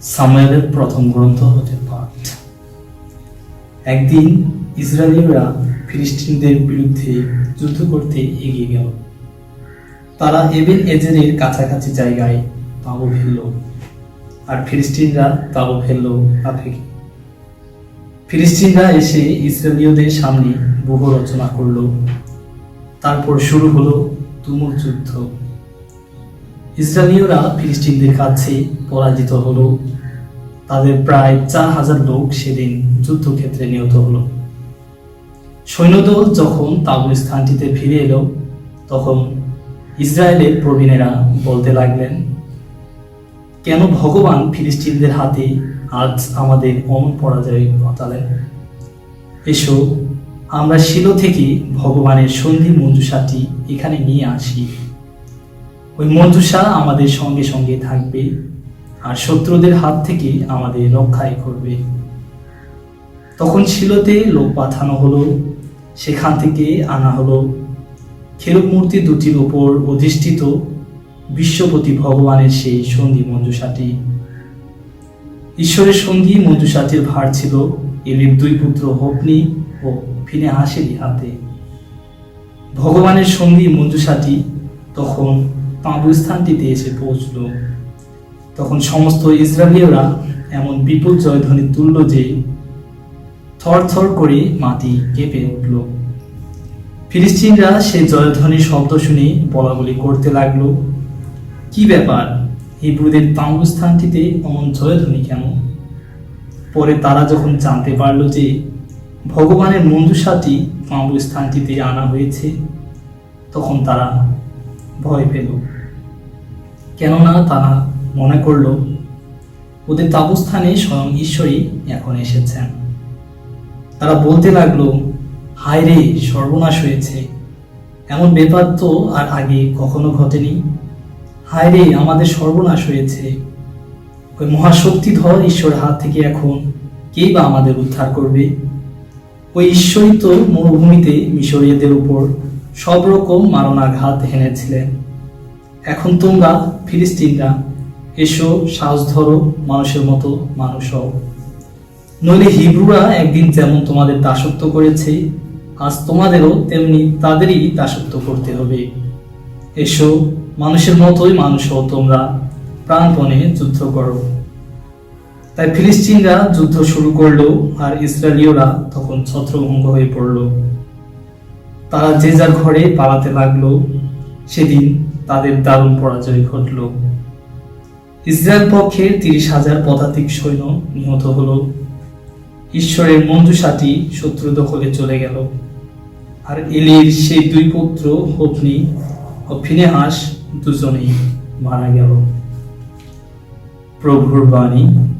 সামুয়েলের প্রথম গ্রন্থ হতে পাঠ। একদিন ইসরায়েলীয়রা ফিলিস্তিনদের বিরুদ্ধে যুদ্ধ করতে এগিয়ে গেল। তারা এবেন এজেরের কাছাকাছি জায়গায় তাঁবু ফেলল আর ফিলিস্তিনরা তাঁবু ফেলল আফেকে ফিলিস্তিনরা এসে ইসরায়েলীয়দের সামনে বহু রচনা করল। তারপর শুরু হলো তুমুল যুদ্ধ। ইসরায়েলীয়রা ফিলিস্তিনদের কাছে পরাজিত হলো। তাদের প্রায় চার হাজার লোক সেদিন যুদ্ধক্ষেত্রে নিহত হলো। সৈন্যদল যখন তাবু স্থানটিতে ফিরে এলো, তখন ইসরায়েলের প্রবীণেরা বলতে লাগলেন, কেন ভগবান ফিলিস্তিনদের হাতে আজ আমাদের অমন পরাজয় ঘটালেন? এসো, আমরা শিলো থেকে ভগবানের সন্ধি মঞ্জুষাটি এখানে নিয়ে আসি। ওই মঞ্জুষা আমাদের সঙ্গে সঙ্গে থাকবে আর শত্রুদের হাত থেকে আমাদের রক্ষাই করবে। তখন শিলতে লোক পাঠানো হলো, সেখান থেকে আনা হলো। খেরুব মূর্তি দুটির ওপর অধিষ্ঠিত বিশ্বপতি ভগবানের সেই সন্ধি মঞ্জুষাটি ঈশ্বরের সঙ্গী মঞ্জুষাটির ভার ছিল এলির দুই পুত্র হপনি ও ফিনে হাসেরই হাতে। ভগবানের সঙ্গী মঞ্জুষাটি তখন তাঁবু স্থানটিতে এসে পৌঁছল। তখন সমস্ত ইসরায়েলীয়রা এমন বিপুল জয়ধ্বনি তুলল যে থর থর করে মাটি কেঁপে উঠল। ফিলিস্তিনরা সেই জয়ধ্বনির শব্দ শুনে বলাবলি করতে লাগল। কি ব্যাপার? হিব্রুদের স্থানটিতে অমন জয়ধ্বনি কেন? পরে তারা যখন জানতে পারল যে ভগবানের মঞ্জুষাটি তাঁবু স্থানটিতে আনা হয়েছে, তখন তারা ভয় পেল। কেননা তারা মনে করল ওদের তাবুস্থানে স্বয়ং ঈশ্বরই এখন এসেছেন। তারা বলতে লাগল, হায় রে, সর্বনাশ হয়েছে। এমন ব্যাপার তো আর আগে কখনো ঘটেনি। হায় রে, আমাদের সর্বনাশ হয়েছে। ওই মহাশক্তিধর ঈশ্বরের হাত থেকে এখন কেই বা আমাদের উদ্ধার করবে? ওই ঈশ্বরই তো মরুভূমিতে মিশরীয়দের উপর সব রকম মারণাঘাত হেনেছিলেন। এখন তোমরা ফিলিস্তিনরা, এসো, সাহস ধরো, মানুষের মতো মানুষ হও। নইলে হিব্রুরা একদিন যেমন তোমাদের দাসত্ব করেছে, আজ তোমাদেরও তেমনি তাদেরই দাসত্ব করতে হবে। এসো, মানুষের মতোই মানুষ হও তোমরা, প্রাণপণে যুদ্ধ করো। তাই ফিলিস্তিনরা যুদ্ধ শুরু করল আর ইসরায়েলীয়রা তখন ছত্রভঙ্গ হয়ে পড়ল। তারা যে যার ঘরে পালাতে লাগল, সেদিন তাদের দারুণ পরাজয় ঘটল। ইসরায়েল পক্ষে তিরিশ হাজার পদাতিক সৈন্য নিহত হল। ঈশ্বরের মঞ্জুষাটি শত্রু দখলে চলে গেল। আর এলির সেই দুই পুত্র হপনি ও ফিনেহাস, দুজনেই মারা গেল। প্রভুর বাণী।